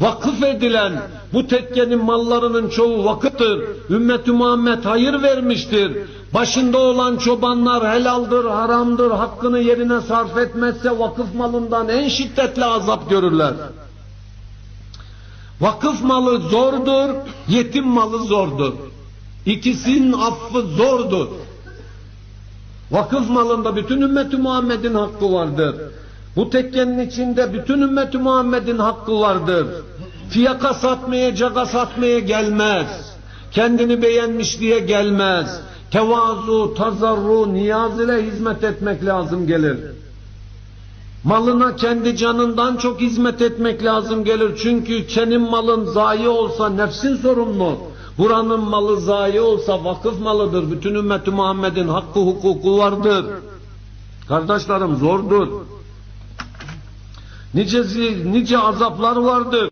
Vakıf edilen bu tekkenin mallarının çoğu vakıftır. Ümmet-i Muhammed hayır vermiştir. Başında olan çobanlar helaldir, haramdır, hakkını yerine sarf etmezse vakıf malından en şiddetli azap görürler. Vakıf malı zordur, yetim malı zordur. İkisinin affı zordur. Vakıf malında bütün ümmeti Muhammed'in hakkı vardır. Bu tekkenin içinde bütün ümmeti Muhammed'in hakkı vardır. Fiyaka satmaya, caga satmaya gelmez. Kendini beğenmiş diye gelmez. Tevazu, tazarru, niyaz ile hizmet etmek lazım gelir. Malına kendi canından çok hizmet etmek lazım gelir. Çünkü senin malın zayi olsa nefsin sorumlu. Buranın malı zayi olsa vakıf malıdır. Bütün ümmeti Muhammed'in hakkı hukuku vardır. Kardeşlerim zordur. Nice, nice azaplar vardır.